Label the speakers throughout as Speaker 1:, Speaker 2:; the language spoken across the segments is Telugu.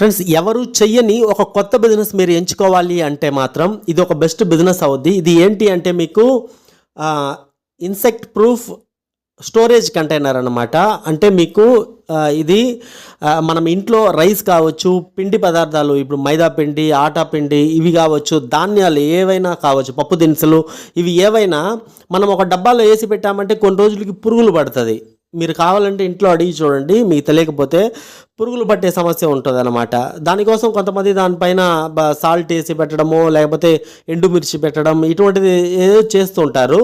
Speaker 1: ఫ్రెండ్స్ ఎవరు చెయ్యని ఒక కొత్త బిజినెస్ మీరు ఎంచుకోవాలి అంటే మాత్రం ఇది ఒక బెస్ట్ బిజినెస్ అవుద్ది. ఇది ఏంటి అంటే మీకు ఇన్సెక్ట్ ప్రూఫ్ స్టోరేజ్ కంటైనర్ అనమాట అంటే మీకు ఇది మనం ఇంట్లో రైస్ కావచ్చు పిండి పదార్థాలు ఇప్పుడు మైదా పిండి ఆటా పిండి ఇవి కావచ్చు ధాన్యాలు ఏవైనా కావచ్చు పప్పు దినుసులు ఇవి ఏవైనా మనం ఒక డబ్బాలో వేసి పెట్టామంటే కొన్ని రోజులకి పురుగులు పడుతుంది. మీరు కావాలంటే ఇంట్లో అడిగి చూడండి మీకు తెలియకపోతే పురుగులు పట్టే సమస్య ఉంటుంది అనమాట దానికోసం కొంతమంది దానిపైన సాల్ట్ వేసి పెట్టడము లేకపోతే ఎండుమిర్చి పెట్టడం ఇటువంటిది ఏదో చేస్తుంటారు.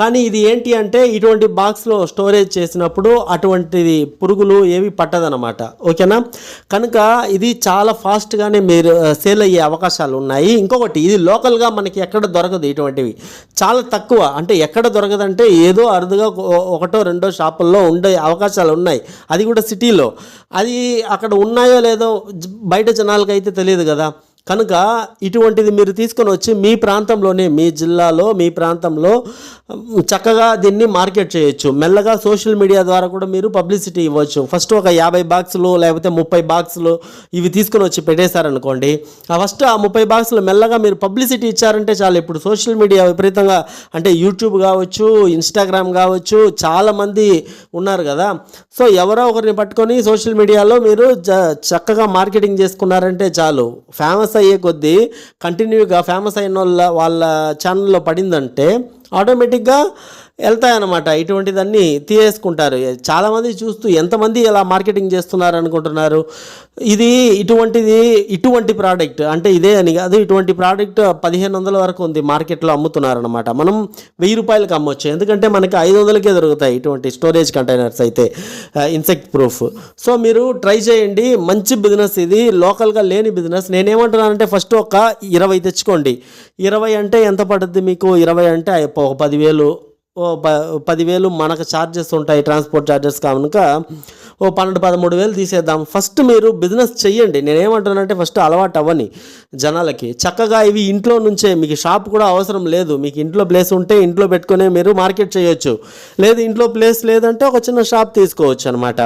Speaker 1: కానీ ఇది ఏంటి అంటే ఇటువంటి బాక్స్లో స్టోరేజ్ చేసినప్పుడు అటువంటిది పురుగులు ఏవి పట్టదనమాట ఓకేనా? కనుక ఇది చాలా ఫాస్ట్గానే మీరు సేల్ అయ్యే అవకాశాలు ఉన్నాయి. ఇంకొకటి ఇది లోకల్గా మనకి ఎక్కడ దొరకదు ఇటువంటివి. చాలా తక్కువ అంటే ఎక్కడ దొరకదంటే ఏదో అరుదుగా ఒకటో రెండో షాపుల్లో ఉండే అవకాశాలు ఉన్నాయి. అది కూడా సిటీలో. అది అక్కడ ఉన్నాయో లేదో బయట జనాలకైతే తెలియదు కదా. కనుక ఇటువంటిది మీరు తీసుకొని వచ్చి మీ ప్రాంతంలోనే మీ జిల్లాలో మీ ప్రాంతంలో చక్కగా దీన్ని మార్కెట్ చేయొచ్చు. మెల్లగా సోషల్ మీడియా ద్వారా కూడా మీరు పబ్లిసిటీ ఇవ్వచ్చు. ఫస్ట్ ఒక యాభై బాక్సులు లేకపోతే ముప్పై బాక్సులు ఇవి తీసుకొని వచ్చి పెట్టేశారనుకోండి. ఆ ఫస్ట్ ఆ ముప్పై బాక్సులు మెల్లగా మీరు పబ్లిసిటీ ఇచ్చారంటే చాలు. ఇప్పుడు సోషల్ మీడియా విపరీతంగా అంటే యూట్యూబ్ కావచ్చు ఇన్స్టాగ్రామ్ కావచ్చు చాలామంది ఉన్నారు కదా. సో ఎవరో ఒకరిని పట్టుకొని సోషల్ మీడియాలో మీరు జ చక్కగా మార్కెటింగ్ చేసుకున్నారంటే చాలు. ఫేమస్ అయ్యే కొద్దీ కంటిన్యూగా ఫేమస్ అయిన వాళ్ళ వాళ్ళ ఛానల్లో పడిందంటే ఆటోమేటిక్గా వెళ్తాయన్నమాట. ఇటువంటిదన్నీ తీసేసుకుంటారు. చాలామంది చూస్తూ ఎంతమంది ఇలా మార్కెటింగ్ చేస్తున్నారు అనుకుంటున్నారు. ఇది ఇటువంటిది ఇటువంటి ప్రోడక్ట్ అంటే ఇదే అని కాదు ఇటువంటి ప్రోడక్ట్ పదిహేను వందల వరకు ఉంది మార్కెట్లో అమ్ముతున్నారు అనమాట మనం వెయ్యి రూపాయలకి అమ్మొచ్చు. ఎందుకంటే మనకి ఐదు వందలకే దొరుకుతాయి ఇటువంటి స్టోరేజ్ కంటైనర్స్ అయితే ఇన్సెక్ట్ ప్రూఫ్ సో మీరు ట్రై చేయండి. మంచి బిజినెస్ ఇది. లోకల్గా లేని బిజినెస్. నేనేమంటున్నానంటే ఫస్ట్ ఒక ఇరవై తెచ్చుకోండి. ఇరవై అంటే ఎంత పడుద్ది మీకు? ఇరవై అంటే ఒక పదివేలు ఓ ప పదివేలు మనకు ఛార్జెస్ ఉంటాయి ట్రాన్స్పోర్ట్ ఛార్జెస్ కనుక ఓ పన్నెండు పదమూడు వేలు తీసేద్దాం. ఫస్ట్ మీరు బిజినెస్ చెయ్యండి. నేనేమంటున్నానంటే ఫస్ట్ అలవాటు అవ్వని జనాలకి. చక్కగా ఇవి ఇంట్లో నుంచే మీకు షాప్ కూడా అవసరం లేదు. మీకు ఇంట్లో ప్లేస్ ఉంటే ఇంట్లో పెట్టుకునే మీరు మార్కెట్ చేయొచ్చు. లేదు ఇంట్లో ప్లేస్ లేదంటే ఒక చిన్న షాప్ తీసుకోవచ్చు అనమాట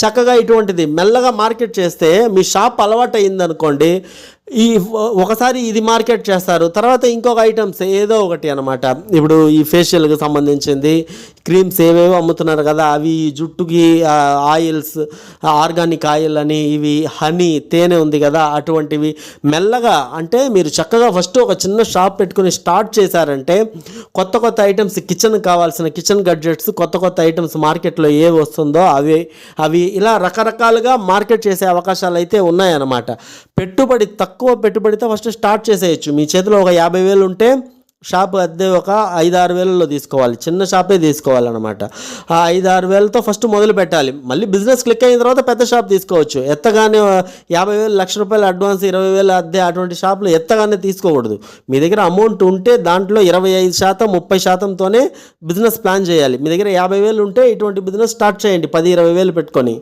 Speaker 1: చక్కగా ఇటువంటిది మెల్లగా మార్కెట్ చేస్తే మీ షాప్ అలవాటు అయిందనుకోండి ఈ ఒకసారి ఇది మార్కెట్ చేస్తారు. తర్వాత ఇంకొక ఐటమ్స్ ఏదో ఒకటి అనమాట ఇప్పుడు ఈ ఫేషియల్కి సంబంధించింది క్రీమ్స్ ఏవేవో అమ్ముతున్నారు కదా అవి జుట్టుకి ఆయిల్స్ ఆర్గానిక్ ఆయిల్ అని ఇవి హనీ తేనె ఉంది కదా అటువంటివి మెల్లగా అంటే మీరు చక్కగా ఫస్ట్ ఒక చిన్న షాప్ పెట్టుకుని స్టార్ట్ చేశారంటే కొత్త కొత్త ఐటమ్స్ కిచెన్ కావాల్సిన కిచెన్ గడ్జెట్స్ కొత్త కొత్త ఐటమ్స్ మార్కెట్లో ఏ వస్తుందో అవి అవి ఇలా రకరకాలుగా మార్కెట్ చేసే అవకాశాలు అయితే ఉన్నాయన్నమాట. పెట్టుబడి తక్కువ పెట్టుబడితో ఫస్ట్ స్టార్ట్ చేసేయచ్చు. మీ చేతిలో ఒక యాభై వేలు ఉంటే షాప్ అద్దె ఒక ఐదు ఆరు వేలలో తీసుకోవాలి. చిన్న షాపే తీసుకోవాలన్నమాట. ఆ ఐదు ఆరు వేలతో ఫస్ట్ మొదలు పెట్టాలి. మళ్ళీ బిజినెస్ క్లిక్ అయిన తర్వాత పెద్ద షాప్ తీసుకోవచ్చు. ఎత్తగానే యాభై వేలు లక్ష రూపాయలు అడ్వాన్స్ ఇరవై వేలు అద్దె అటువంటి షాపులు ఎత్తగానే తీసుకోకూడదు. మీ దగ్గర అమౌంట్ ఉంటే దాంట్లో ఇరవై ఐదు శాతం ముప్పై శాతంతోనే బిజినెస్ ప్లాన్ చేయాలి. మీ దగ్గర యాభై వేలు ఉంటే ఇటువంటి బిజినెస్ స్టార్ట్ చేయండి. పది ఇరవై వేలు పెట్టుకొని.